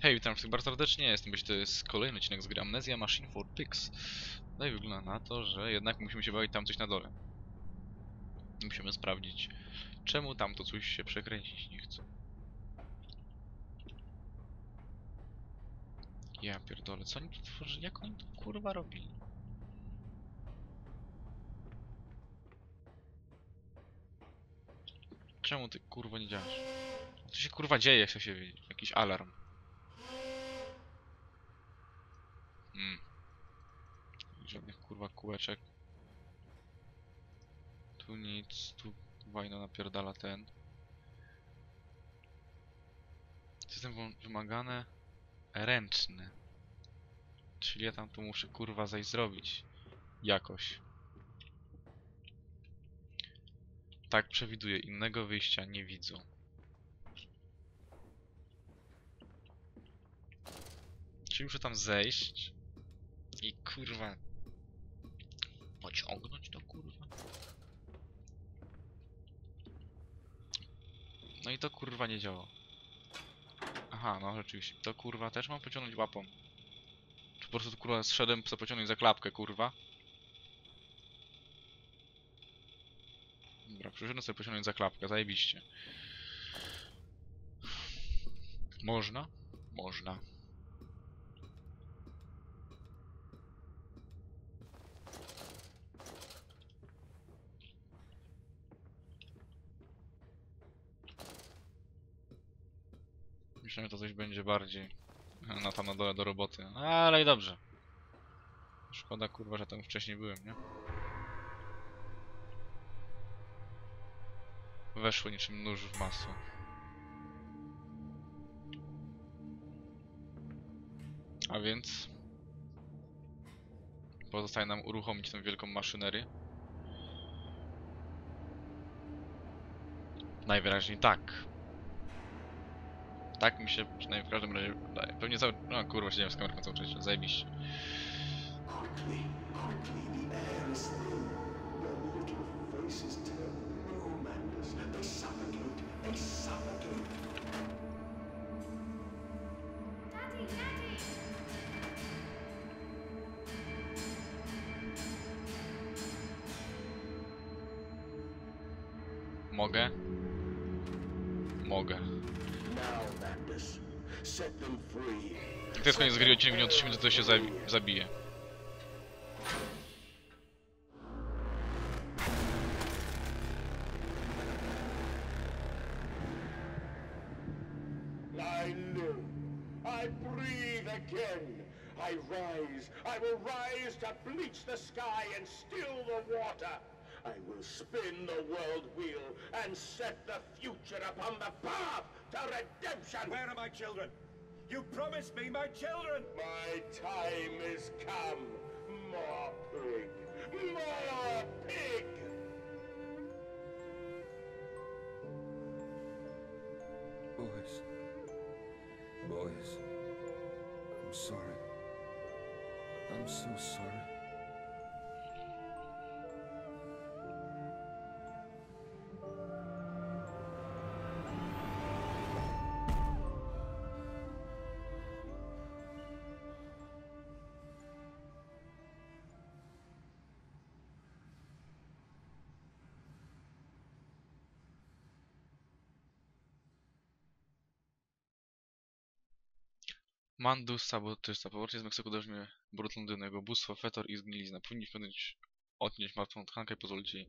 Hej, witam wszystkich bardzo serdecznie, jestem być to jest kolejny odcinek z gry Amnesia Machine for Pigs. No i wygląda na to, że jednak musimy się bawić tam coś na dole. Musimy sprawdzić, czemu tam to coś się przekręcić nie chce. Ja pierdolę, co oni tu tworzyli? Jak oni to kurwa robili? Czemu ty kurwa nie działasz? Co się kurwa dzieje, chce się wiedzieć? Jakiś alarm. Mm. Żadnych kurwa kółeczek. Tu nic, tu wajno napierdala ten. System wymagane ręczny. Czyli ja tam tu muszę kurwa zajść zrobić. Jakoś. Tak przewiduję, innego wyjścia nie widzę. Czyli muszę tam zejść i kurwa pociągnąć to kurwa. No i to kurwa nie działa. Aha, no rzeczywiście. To kurwa też mam pociągnąć łapą. Czy po prostu kurwa zszedłem chcę pociągnąć za klapkę kurwa. Dobra, przyszedłem sobie pociągnąć za klapkę, zajebiście. Można? Można. To coś będzie bardziej na tam na dole do roboty. Ale i dobrze. Szkoda kurwa, że tam wcześniej byłem, nie? Weszło niczym nóż w masło. A więc... Pozostaje nam uruchomić tę wielką maszynerię. Najwyraźniej tak. Tak mi się przynajmniej w każdym razie wydaje. Pewnie cały... No kurwa, siedziałem z kamerką cały czas, zajebiście. Quickly, quickly, set them free. Jak to jest koniec gry, odcinek nie odcinimy, to to się zabije. I live. I breathe again. I rise. I will rise to bleach the sky and still the water. I will spin the world wheel and set the future upon the path to redemption. Where are my children? You promised me my children! My time is come. More pig. More pig. Boys. Boys. I'm sorry. I'm so sorry. Mandus. Po powrocie z Meksyku doszło mnie brud Londynu, bóstwo, fetor i zgnilizna. Powinniśmy odnieść, odnieść martwą tkankę i pozwolić jej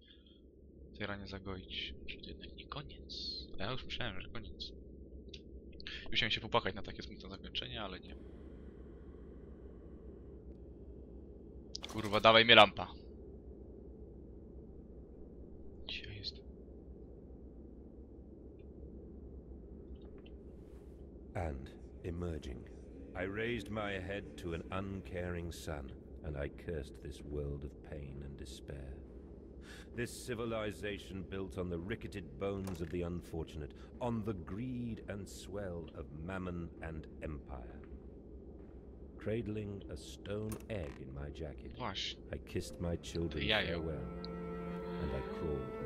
tej ranie zagoić. Czyli to jednak nie koniec. A ja już myślałem, że koniec. Już chciałem się popłakać na takie smutne zakończenie, ale nie. Kurwa, dawaj mnie lampa. Dzisiaj jest. And, emerging, I raised my head to an uncaring sun, and I cursed this world of pain and despair. This civilization built on the ricketed bones of the unfortunate, on the greed and swell of mammon and empire. Cradling a stone egg in my jacket, Właśnie. I kissed my children farewell, and I crawled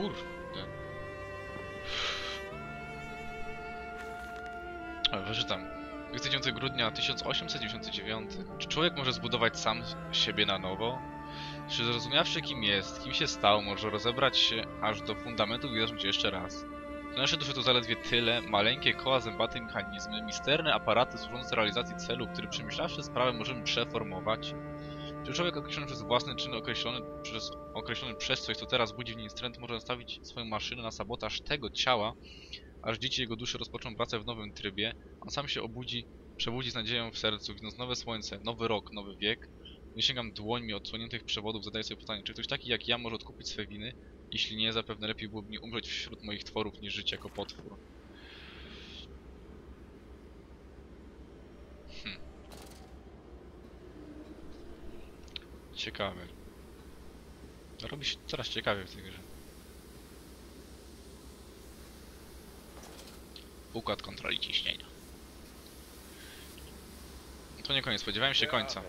kurde. Ale wyczytam. 29 grudnia 1899. Czy człowiek może zbudować sam siebie na nowo? Czy zrozumiawszy kim jest, kim się stał, może rozebrać się aż do fundamentów i zacząć jeszcze raz? W naszej duszy to zaledwie tyle, maleńkie koła zębate mechanizmy, misterne aparaty służące realizacji celu, który przemyślawszy sprawę możemy przeformować. Czy człowiek określony przez własny czyn, określony przez, określony przez coś, co teraz budzi w nim trend, może nastawić swoją maszynę na sabotaż tego ciała, aż dzieci jego duszy rozpoczną pracę w nowym trybie, on sam się obudzi, przebudzi z nadzieją w sercu, widząc nowe słońce, nowy rok, nowy wiek. Nie sięgam dłońmi odsłoniętych przewodów, zadaję sobie pytanie, czy ktoś taki jak ja może odkupić swe winy? Jeśli nie, zapewne lepiej byłoby mi umrzeć wśród moich tworów, niż żyć jako potwór. Ciekawe. Robi się coraz ciekawie w tej grze. Układ kontroli ciśnienia. To nie koniec, spodziewałem się końca.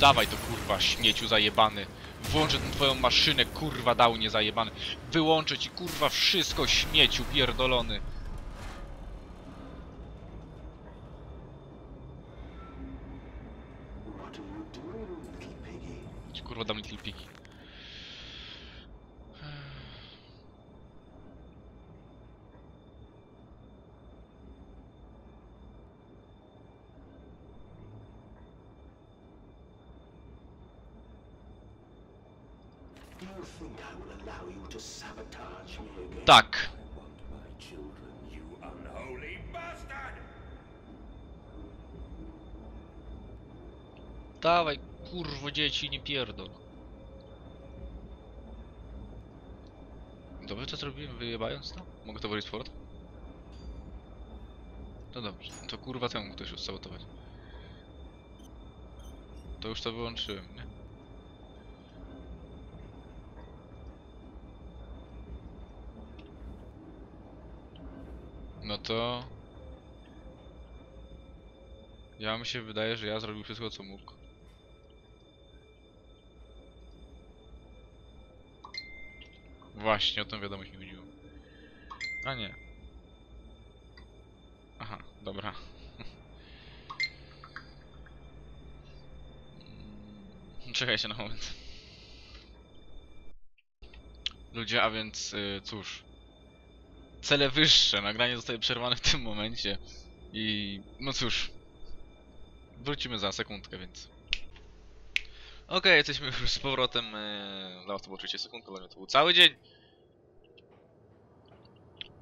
Dawaj to kurwa, śmieciu zajebany. Włączę tę twoją maszynę, kurwa dał nie zajebany. Wyłączę ci kurwa wszystko, śmieciu pierdolony. Tak. Dawaj, kurwo dzieci, nie pierdol. Dobrze to zrobiłem, wyjebając to? Mogę to wolić powrotem? No dobrze, to kurwa temu ktoś już sabotować. To już to wyłączyłem, nie? No to... Ja mi się wydaje, że ja zrobił wszystko co mógł. Właśnie, o tą wiadomość mi chodziło. A nie. Aha, dobra. Mm, Czekajcie na moment. Ludzie, a więc y, cóż. Cele wyższe. Nagranie zostaje przerwane w tym momencie. I no cóż. Wrócimy za sekundkę, więc. Okej, jesteśmy już z powrotem. Yy, dla to było 30 sekund, dla mnie to był cały dzień.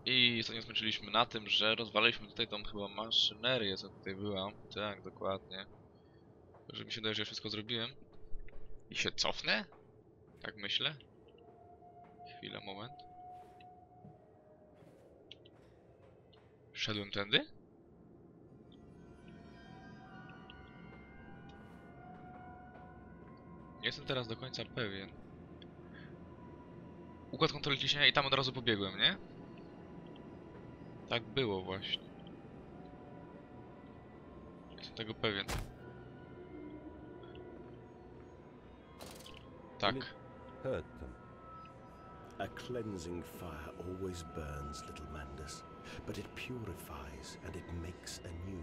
I ostatnio skończyliśmy na tym, że rozwaliliśmy tutaj tą chyba maszynerię, co tutaj była. Tak, dokładnie. Że mi się wydaje, że ja wszystko zrobiłem. I się cofnę? Tak myślę. Chwila, moment. Szedłem tędy? Nie jestem teraz do końca pewien. Układ kontroli ciśnienia i tam od razu pobiegłem, nie? Tak było właśnie. Jestem tego pewien. Tak. Hurt them. A cleansing fire always burns, little Mandus, but it purifies and it makes anew.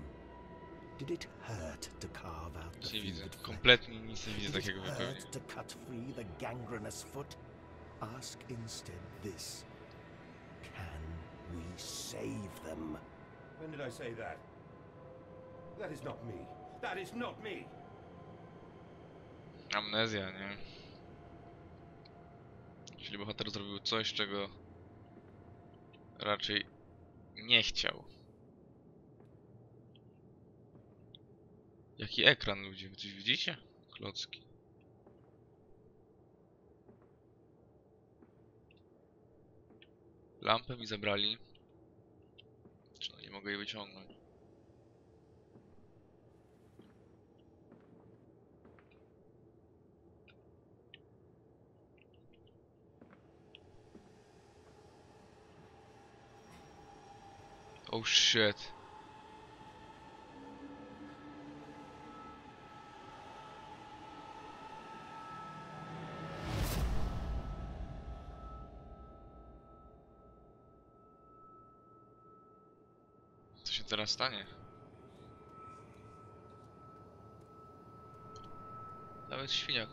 Did it hurt to carve out the Nic nie widzę. fevered flesh? Kompletnie nic nie widzę Did it takiego zupełnie. hurt to cut free the gangrenous foot? Ask instead this. Can we save them? When did I say that? That is not me. That is not me! Amnezja, nie? Czyli bohater zrobił coś, czego raczej nie chciał. Jaki ekran, ludzie? Widzicie? Klocki. Lampę mi zabrali. Czy no nie mogę jej wyciągnąć? Oh shit. Co się teraz stanie? Nawet świniak.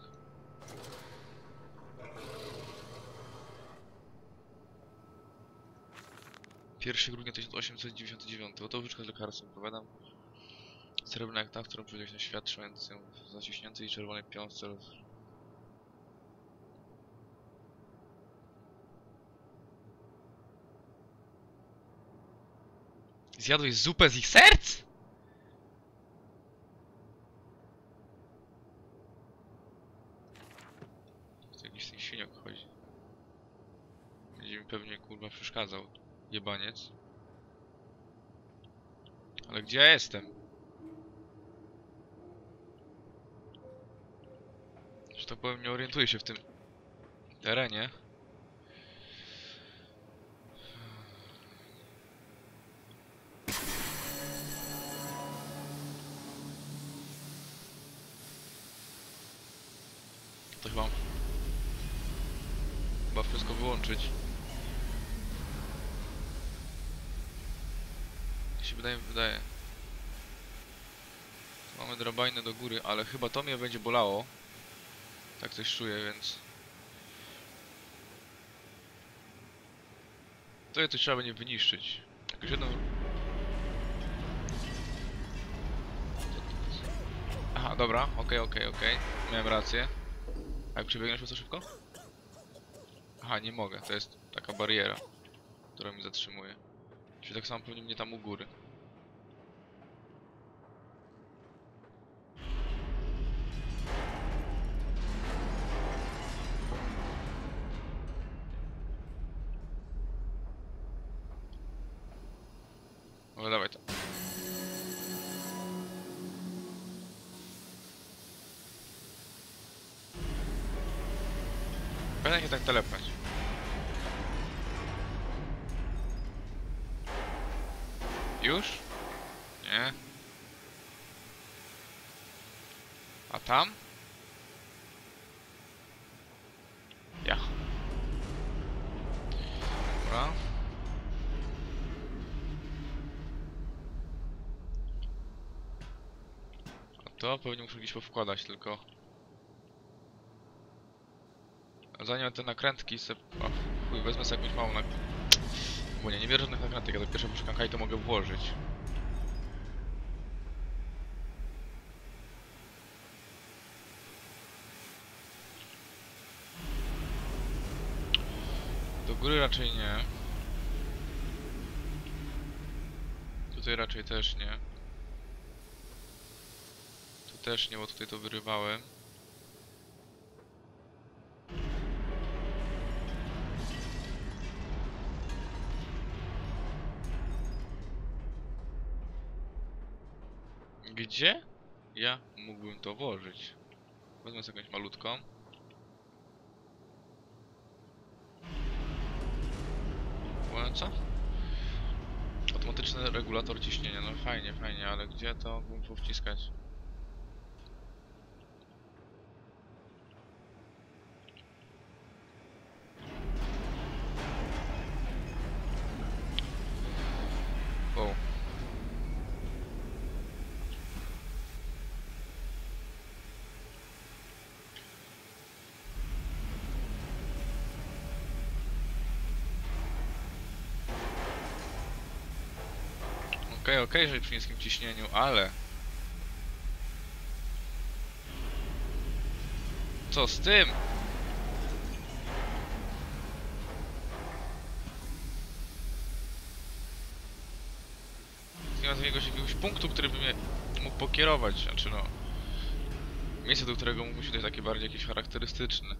Pierwszy grudnia 1899. Oto łyczka z lekarstwem, powiadam. Srebrna jak ta, którą przywiozłeś na świat, trzymając ją w zaciśniętej czerwonej piąstce. roz- Zjadłeś zupę z ich serc? To jakiś ten świniak chodzi. Będzie mi pewnie kurwa przeszkadzał. Jebaniec. Ale gdzie ja jestem? Że tak powiem, nie orientuję się w tym terenie. To chyba... Chyba wszystko wyłączyć. Jak się wydaje, wydaje. Mamy drabinę do góry, ale chyba to mnie będzie bolało. Tak coś czuję, więc... To je to trzeba będzie wyniszczyć. Jakoś jedną... Aha, dobra, okej, okej, okej. Miałem rację. A jak przebiegnąć po co szybko? Aha, nie mogę, to jest taka bariera, która mnie zatrzymuje. Czyli tak samo pewnie mnie tam u góry. Będę się tak telepać. Już? Nie. A tam? Ja. Dobra. A to pewnie muszę gdzieś powkładać tylko. A zanim te nakrętki se... O, chuj, wezmę sobie jakąś małą nak... Bo nie, nie wierzę tych nakrętek, ja do pierwszego poszukam i to mogę włożyć. Do góry raczej nie. Tutaj raczej też nie. Tu też nie, bo tutaj to wyrywałem. Gdzie ja mógłbym to włożyć? Wezmę sobie jakąś malutką. Co? Automatyczny regulator ciśnienia, no fajnie, fajnie, ale gdzie to mógłbym powciskać? O. Okej, okej, że przy niskim ciśnieniu, ale... Co z tym? Nie ma jakiegoś, jakiegoś punktu, który by mnie mógł pokierować, znaczy no... Miejsce, do którego mógłby się dać takie bardziej jakieś charakterystyczne.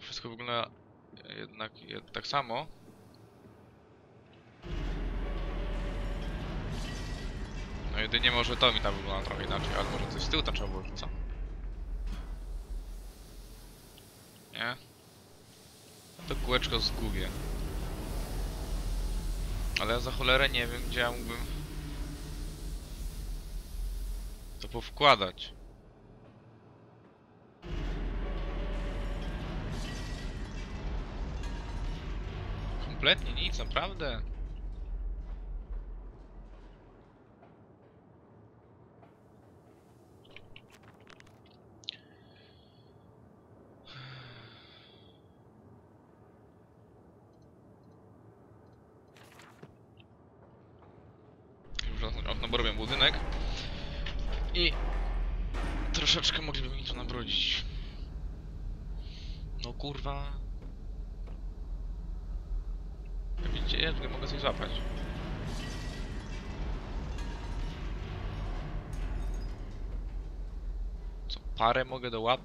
Wszystko wygląda jednak jed- tak samo. No jedynie może to mi tam wygląda trochę inaczej, ale może coś z tyłu tam trzeba włożyć, co? Nie? To kółeczko zgubię. Ale ja za cholerę nie wiem, gdzie ja mógłbym to powkładać. Kompletnie nic, naprawdę. Bo robią budynek. I troszeczkę mogliby mi to nabrodzić. No kurwa. Widzicie, ja tutaj mogę coś złapać. Co, parę mogę do łap?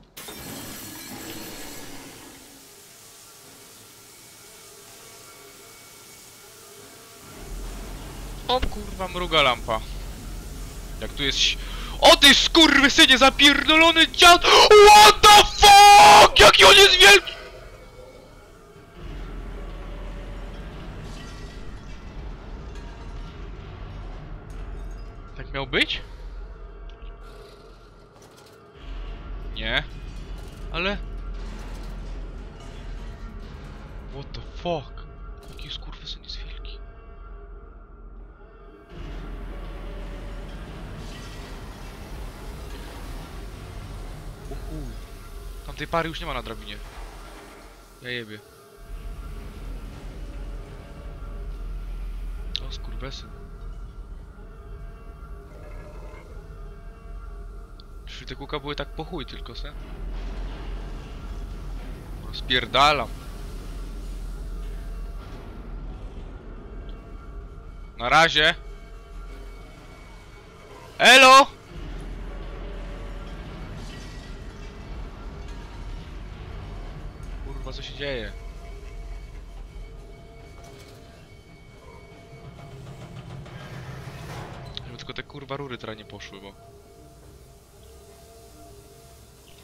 O kurwa, mruga lampa. Jak tu jest... O ty skurwysynie zapierdolony dziad! What the fuck! Jaki on jest wielki! Tak miał być? Nie. Ale... What the fuck? O chuj. Tamtej pary już nie ma na drabinie. Ja jebie. O skurwesyn. Czyli te kółka były tak po chuj tylko, se? Rozpierdalam. Na razie. Elo! Dzieje? Żeby tylko te kurwa rury teraz nie poszły, bo...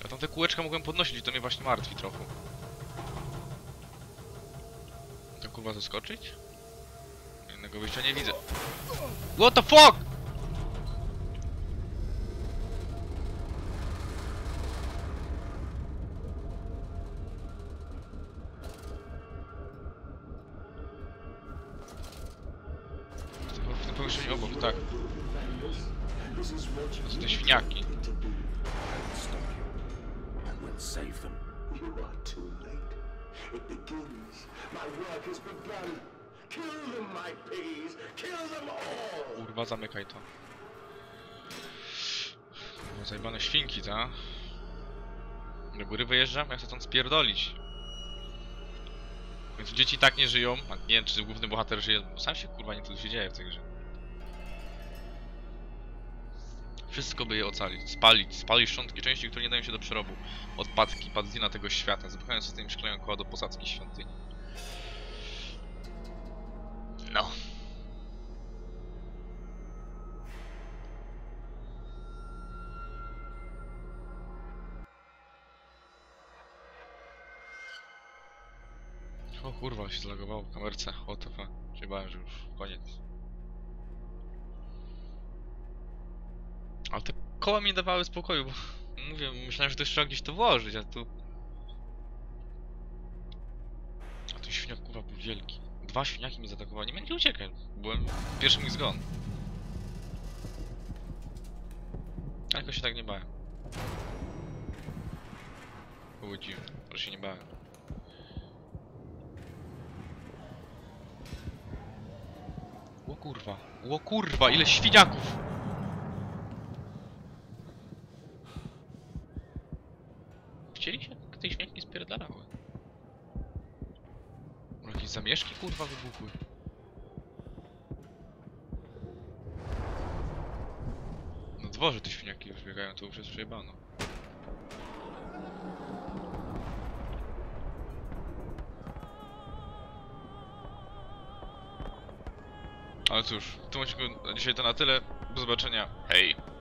Ja tam te kółeczka mogłem podnosić i to mnie właśnie martwi trochę. Tam kurwa zaskoczyć? Innego wyjścia nie widzę. What the fuck? Kurwa, zamykaj to. Zajebane świnki, ta? Do góry wyjeżdżam, ja chcę stąd spierdolić. Więc dzieci tak nie żyją, a nie wiem czy główny bohater żyje, sam się kurwa nie tu się dzieje w tej grze. Wszystko by je ocalić, spalić, spalić szczątki części, które nie dają się do przerobu. Odpadki, padzina tego świata, zapychając system szkleją koła do posadzki świątyni. No. O kurwa, się zlagowało w kamerce. O to fa. Że już koniec. Ale te koła mi dawały spokoju, bo mówię, myślałem, że to trzeba gdzieś to włożyć, a tu... A tu świniak kurwa był wielki. Dwa świniaki mnie nie będzie uciekać. Byłem pierwszy mój zgon. Jakoś się tak nie bałem. Dziwne, że się nie bałem. O kurwa, o kurwa, ile świniaków! Chcieli się? Te świniaki spierdalały. Zamieszki kurwa wybuchły? Na dworze te świniaki już biegają, to już jest przejebano. Ale cóż, w tym odcinku dzisiaj to na tyle. Do zobaczenia. Hej!